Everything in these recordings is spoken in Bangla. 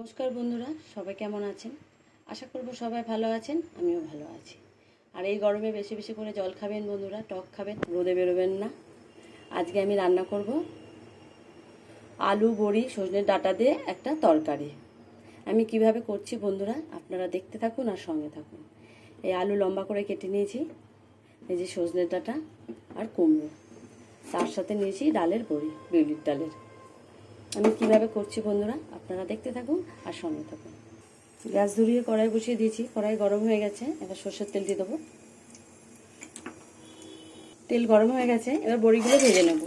নমস্কার বন্ধুরা, সবাই কেমন আছেন? আশা করব সবাই ভালো আছেন, আমিও ভালো আছি। আর এই গরমে বেশি বেশি করে জল খাবেন বন্ধুরা, টক খাবেন, রোদে বেরোবেন না। আজকে আমি রান্না করব আলু, বড়ি সজনের ডাটা দিয়ে একটা তরকারি। আমি কীভাবে করছি বন্ধুরা, আপনারা দেখতে থাকুন আর সঙ্গে থাকুন। এই আলু লম্বা করে কেটে নিয়েছি, এই যে সজনের ডাটা আর কুমড়ো। তার সাথে নিয়েছি ডালের বড়ি, বিউলির ডালের। আমি কীভাবে করছি বন্ধুরা, আপনারা দেখতে থাকুন আর সঙ্গে থাকুন। গ্যাস ধরিয়ে কড়াই বসিয়ে দিয়েছি, কড়াই গরম হয়ে গেছে, এবার সর্ষের তেল দিয়ে দেবো। তেল গরম হয়ে গেছে, এবার বড়িগুলো ভেজে নেব।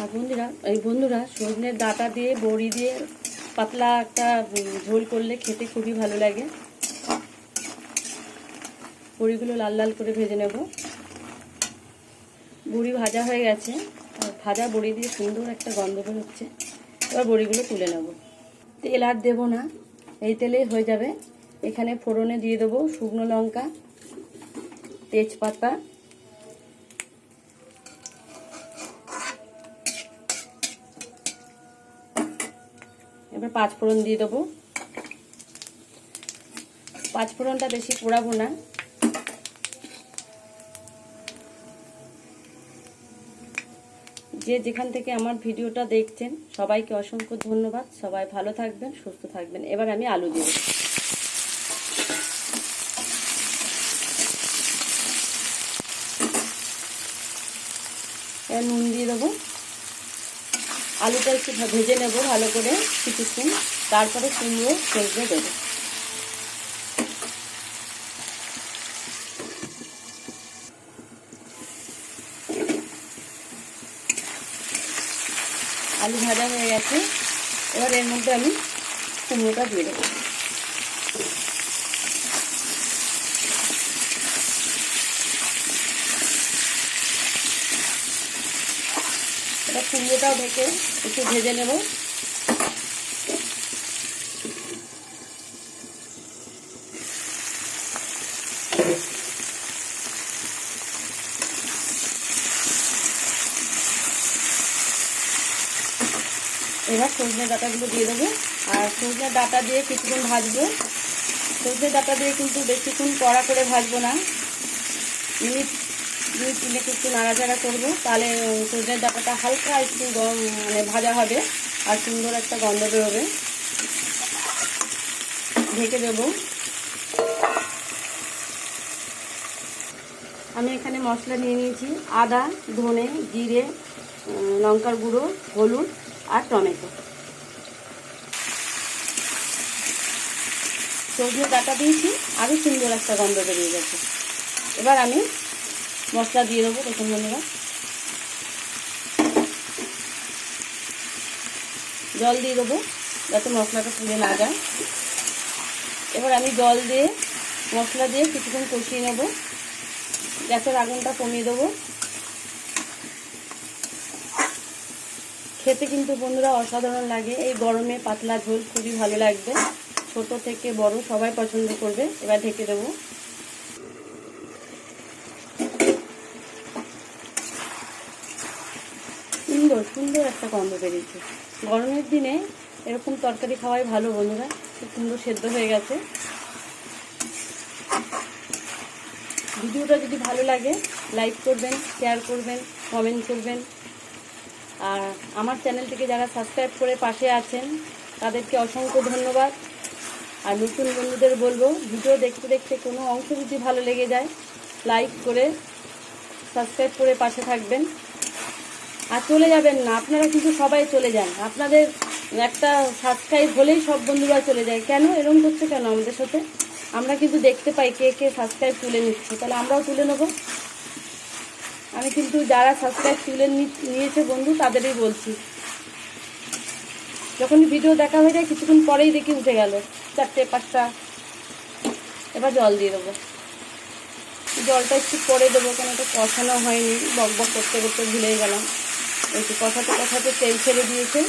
আর বন্ধুরা, এই বন্ধুরা, সজনের ডাটা দিয়ে, বড়ি দিয়ে পাতলা একটা ঝোল করলে খেতে খুবই ভালো লাগে। বড়িগুলো লাল লাল করে ভেজে নেব। বড়ি ভাজা হয়ে গেছে। ভাজা বড়ি দিয়ে সুন্দর একটা গন্ধ বেরোচ্ছে এবার বড়িগুলো তুলে নেব। তেল আর দেবো না। এই তেলেই হয়ে যাবে। এখানে ফোড়নে দিয়ে দেবো শুকনো লঙ্কা, তেজপাতা। এবার পাঁচ ফোড়ন দিয়ে দেবো। পাঁচ ফোড়নটা বেশি পোড়াবো না। যে যেখান থেকে আমার ভিডিওটা দেখছেন, সবাইকে অসংখ্য ধন্যবাদ। সবাই ভালো থাকবেন, সুস্থ থাকবেন। এবার আমি আলু দেব। নুন দিয়ে দেবো। আলুটা একটু ভেজে নেব ভালো করে কিছুক্ষণ। তারপরে কুমড়ো সজনে দেবো। আলু ভাজা হয়ে গেছে। এবার এর মধ্যে আমি কুমড়োটা দিয়ে দেবো। এবার কুমড়োটাও ঢেকে একটু ভেজে নেব। এবার সজনে ডাটাগুলো দিয়ে দেবো। আর সজনে ডাটা দিয়ে কিছুক্ষণ ভাজবো। সজনে ডাটা দিয়ে কিন্তু বেশিক্ষণ কড়া করে ভাজবো না। মিনিট দুই তিনেক একটু নাড়াচাড়া করব, তাহলে সজনের ডাটাটা হালকা একটু মানে ভাজা হবে আর সুন্দর একটা গন্ধ বেরোবে। ঢেকে দেবো। আমি এখানে মশলা নিয়ে নিয়েছি। আদা, ধনে, জিরে লঙ্কার গুঁড়ো, হলুদ। আর টমেটো। সজনে ডাটা দিয়েছি, আরও সুন্দর একটা গন্ধ বেরিয়ে গেছে। এবার আমি মশলা দিয়ে দেবো প্রথম বন্ধুরা। জল দিয়ে দেবো যাতে মশলাটা পুড়ে না যায়। এবার আমি জল দিয়ে মশলা দিয়ে কিছুক্ষণ কষিয়ে নেব। গ্যাসের আগুনটা কমিয়ে দেবো। খেতে কিন্তু বন্ধুরা অসাধারণ লাগে। এই গরমে পাতলা ঝোল খুবই ভালো লাগবে। ছোট থেকে বড় সবাই পছন্দ করবে। এবার ঢেকে দেবো। সুন্দর সুন্দর একটা গন্ধ বেরিয়েছে। গরমের দিনে এরকম তরকারি খাওয়াই ভালো বন্ধুরা। খুব সুন্দর সেদ্ধ হয়ে গেছে। ভিডিওটা যদি ভালো লাগে লাইক করবেন শেয়ার করবেন কমেন্ট করবেন। আর আমার চ্যানেলটিকে যারা সাবস্ক্রাইব করে পাশে আছেন, তাদেরকে অসংখ্য ধন্যবাদ। আর নতুন বন্ধুদের বলব, ভিডিও দেখতে দেখতে কোনো অংশ যদি ভালো লেগে যায়, লাইক করে সাবস্ক্রাইব করে পাশে থাকবেন। আর চলে যাবেন না, আপনারা কিন্তু সবাই চলে যান। আপনাদের একটা সাবস্ক্রাইব হলেই সব বন্ধুরা চলে যায়। কেন? এরকম করছে কেন আমাদের সাথে? আমরা কিন্তু দেখতে পাই কে কে সাবস্ক্রাইব তুলে নিচ্ছে। তাহলে আমরাও তুলে নেব। আমি কিন্তু যারা সাবস্ক্রাইব তুলে নিয়েছে বন্ধু, তাদেরই বলছি। যখন ভিডিও দেখা হয়ে যায়, কিছুক্ষণ পরেই দেখি উঠে গেল। চারটে, পাঁচটা। এবার জল দিয়ে দেবো। জলটা একটু পরে দেবো, কেন এটা কষানো হয়নি। বক বক করতে করতে ভুলে গেলাম। একটু কষাতে কষাতে তেল ছেড়ে দিয়েছে।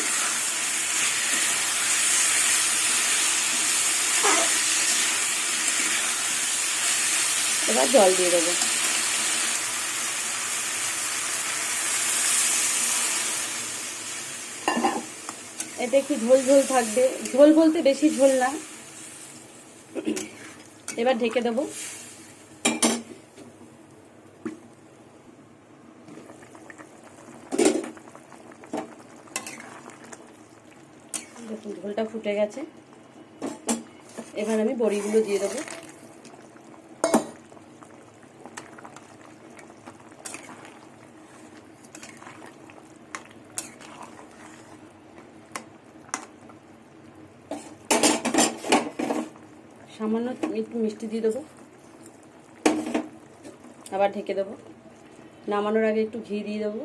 এবার জল দিয়ে দেবো। এতে একটু ঝোল ঝোল থাকবে। ঝোল বলতে বেশি ঝোল না। এবার ঢেকে দেবো। ঝোলটা ফুটে গেছে। এবার আমি বড়িগুলো দিয়ে দেবো। সামান্য একটু মিষ্টি দিয়ে দেবো। আবার ঢেকে দেবো। নামানোর আগে একটু ঘি দিয়ে দেবো।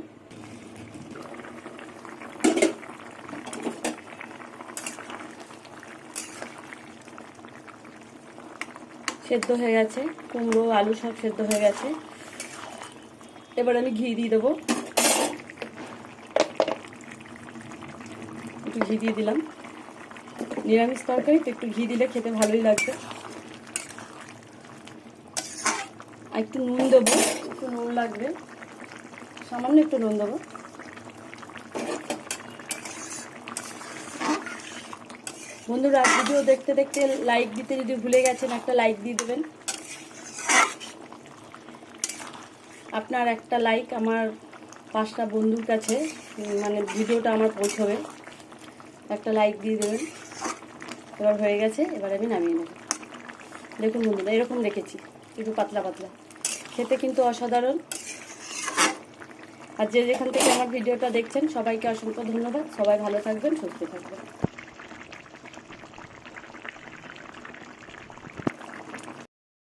সেদ্ধ হয়ে গেছে, কুমড়ো, আলু সব সেদ্ধ হয়ে গেছে। এবার আমি ঘি দিয়ে দেবো। একটু ঘি দিয়ে দিলাম। নিরামিষ তরকারি তো একটু ঘি দিলে খেতে ভালোই লাগবে আর একটু নুন দেবো একটু নুন লাগবে সামান্য একটু নুন দেবো বন্ধুরা ভিডিও দেখতে দেখতে লাইক দিতে যদি ভুলে গেছেন, একটা লাইক দিয়ে দেবেন। আপনার একটা লাইক আমার পাঁচটা বন্ধুর কাছে মানে ভিডিওটা আমার পৌঁছবে। একটা লাইক দিয়ে দেবেন। এবার হয়ে গেছে, এবার আমি নামিয়ে নেব। দেখুন বন্ধুরা, এরকম দেখেছি, একটু পাতলা পাতলা। খেতে কিন্তু অসাধারণ। আর যে যেখান থেকে আমার ভিডিওটা দেখছেন, সবাইকে অসংখ্য ধন্যবাদ। সবাই ভালো থাকবেন, সুস্থ থাকবেন।